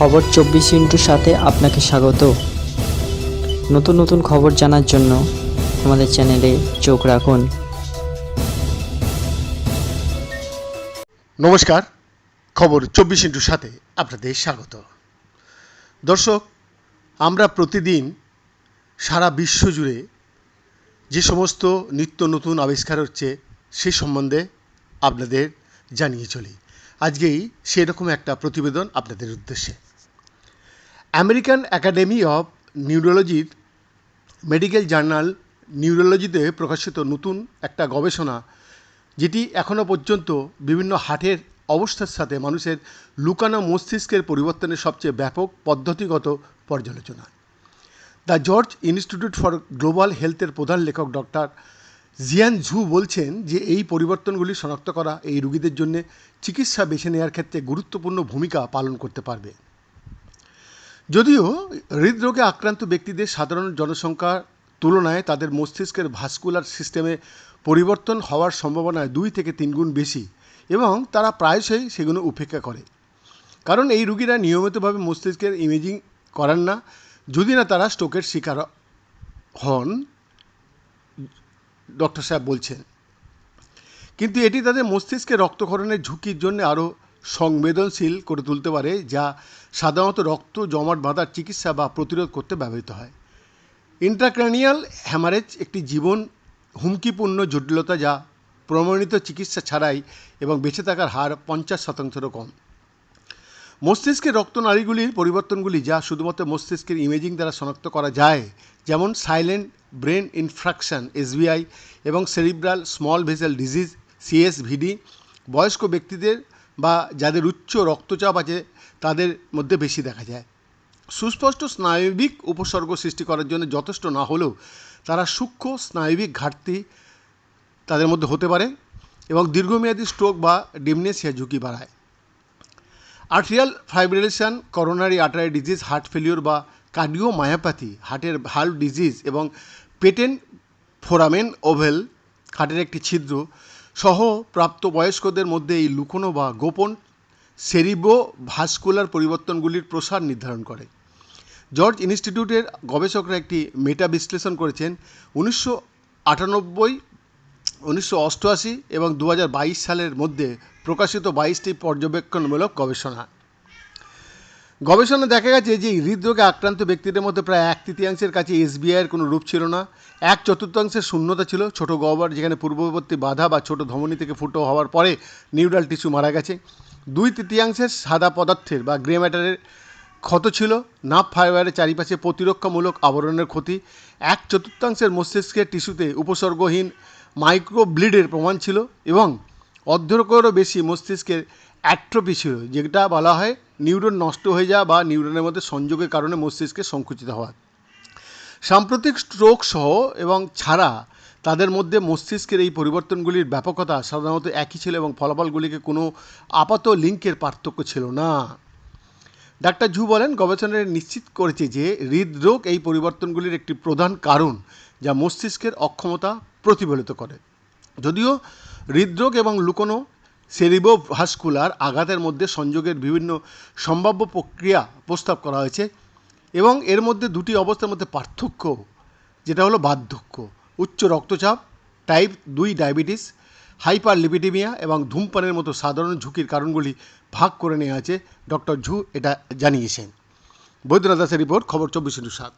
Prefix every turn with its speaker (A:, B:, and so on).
A: খবর চব্বিশ ইন্টুর সাথে আপনাকে স্বাগত। নতুন নতুন খবর জানার জন্য আমাদের চ্যানেলে চোখ রাখুন।
B: নমস্কার, খবর চব্বিশ ইন্টুর সাথে আপনাদের স্বাগত। দর্শক, আমরা প্রতিদিন সারা বিশ্ব জুড়ে যে সমস্ত নিত্য নতুন আবিষ্কার হচ্ছে সে সম্বন্ধে আপনাদের জানিয়ে চলি। আজকেই সেরকম একটা প্রতিবেদন আপনাদের উদ্দেশ্যে। আমেরিকান একাডেমি অফ নিউরোলজির মেডিকেল জার্নাল নিউরোলজিতে প্রকাশিত নতুন একটা গবেষণা, যেটি এখনও পর্যন্ত বিভিন্ন হার্টের অবস্থার সাথে মানুষের লুকানো মস্তিষ্কের পরিবর্তনের সবচেয়ে ব্যাপক পদ্ধতিগত পর্যালোচনা। The George Institute for Global হেলথের প্রধান লেখক ডক্টর জিয়ান ঝু বলছেন যে এই পরিবর্তনগুলি শনাক্ত করা এই রুগীদের জন্য চিকিৎসা বেছে নেওয়ার ক্ষেত্রে গুরুত্বপূর্ণ ভূমিকা পালন করতে পারবে। যদিও হৃদরোগে আক্রান্ত ব্যক্তিদের সাধারণ জনসংখ্যার তুলনায় তাদের মস্তিষ্কের ভাস্কুলার সিস্টেমে পরিবর্তন হওয়ার সম্ভাবনা দুই থেকে তিন গুণ বেশি এবং তারা প্রায়শই সেগুলো উপেক্ষা করে। কারণ এই রুগীরা নিয়মিতভাবে মস্তিষ্কের ইমেজিং করান না। যদি না তারা স্ট্রোকের শিকার হন, ডক্টর সাহেব বলছেন। কিন্তু এটি তাদের মস্তিষ্কে রক্তক্ষরণের ঝুঁকির জন্য আরও সংবেদনশীল করে তুলতে পারে, যা সাধারণত রক্ত জমাট বাঁধার চিকিৎসা বা প্রতিরোধ করতে ব্যবহৃত হয়। ইন্ট্রাক্রানিয়াল হ্যামারেজ একটি জীবন হুমকিপূর্ণ জটিলতা যা প্রমাণিত চিকিৎসা ছাড়াই এবং বেঁচে থাকার হার পঞ্চাশ শতাংশেরও কম। মস্তিষ্কের রক্তনালীগুলির পরিবর্তনগুলি যা শুধুমাত্র মস্তিষ্কের ইমেজিং দ্বারা শনাক্ত করা যায়, যেমন সাইলেন্ট ব্রেন ইনফ্রাকশন এসবিআই এবং cerebral small vessel disease CSVD বয়স্ক ব্যক্তিদের বা যাদের উচ্চ রক্তচাপ আছে, তাদের মধ্যে বেশি দেখা যায়। সুস্পষ্ট স্নায়বিক উপসর্গ সৃষ্টি করার জন্য যথেষ্ট না হলেও তারা সূক্ষ্ম স্নায়বিক ঘাটতি তাদের মধ্যে হতে পারে এবং দীর্ঘমেয়াদী স্ট্রোক বা ডিমনেসিয়া ঝুঁকি বাড়ায়। Arterial fibrillation, coronary artery disease, heart failure বা কার্ডিও কার্ডিওমায়োপ্যাথি, হার্টের ভাল্ভ ডিজিজ এবং পেটেন ফোরামেন ওভেল হার্টের একটি ছিদ্র সহ প্রাপ্তবয়স্কদের মধ্যে এই লুকোনো বা গোপন সেরিবো ভাস্কুলার পরিবর্তনগুলির প্রসার নির্ধারণ করে। জর্জ ইনস্টিটিউটের গবেষকরা একটি মেটা বিশ্লেষণ করেছেন উনিশশো আটানব্বই, উনিশশো অষ্টআশি এবং দু হাজার বাইশ সালের মধ্যে প্রকাশিত বাইশটি পর্যবেক্ষণমূলক গবেষণা। গবেষণা দেখা গেছে যে হৃদরোগে আক্রান্ত ব্যক্তিদের মধ্যে প্রায় এক তৃতীয়াংশের কাছে এসবিআইয়ের কোনো রূপ ছিল না। এক চতুর্থাংশের শূন্যতা ছিল। ছোট গহ্বর যেখানে পূর্ববর্তী বাধা বা ছোট ধমনী থেকে ফুটো হওয়ার পরে নিউরাল টিস্যু মারা গেছে। দুই তৃতীয়াংশের সাদা পদার্থের বা গ্রে ম্যাটারের ক্ষত ছিল। নাপ ফাইবারের চারিপাশে প্রতিরক্ষামূলক আবরণের ক্ষতি। এক চতুর্থাংশের মস্তিষ্কের টিস্যুতে উপসর্গহীন মাইক্রোব্লিডের প্রমাণ ছিল এবং অর্ধেকেরও বেশি মস্তিষ্কের অ্যাট্রোপি ছিল যেটা বলা হয় নিউরন নষ্ট হয়ে যাওয়া বা নিউরনের মধ্যে সংযোগের কারণে মস্তিষ্কে সংকুচিত হওয়া। সাম্প্রতিক স্ট্রোক সহ এবং ছাড়া তাদের মধ্যে মস্তিষ্কের এই পরিবর্তনগুলির ব্যাপকতা সাধারণত একই ছিল এবং ফলাফলগুলিকে কোনো আপাত লিঙ্কের পার্থক্য ছিল না। ডাক্তার ঝু বলেন, গবেষণায় নিশ্চিত করেছে যে হৃদরোগ এই পরিবর্তনগুলির একটি প্রধান কারণ যা মস্তিষ্কের অক্ষমতা প্রতিফলিত করে। যদিও হৃদরোগ এবং লুকোনো সেরিবোভাস্কুলার আঘাতের মধ্যে সংযোগের বিভিন্ন সম্ভাব্য প্রক্রিয়া প্রস্তাব করা হয়েছে এবং এর মধ্যে দুটি অবস্থার মধ্যে পার্থক্য, যেটা হলো বার্ধক্য, উচ্চ রক্তচাপ টাইপ দুই ডায়াবেটিস হাইপার লিপিডিমিয়া এবং ধূমপানের মতো সাধারণ ঝুঁকির কারণগুলি ভাগ করে নেওয়া আছে ডক্টর ঝু এটা জানিয়েছেন। বৈদ্যনাথ দাসের রিপোর্ট, খবর চব্বিশ সাত।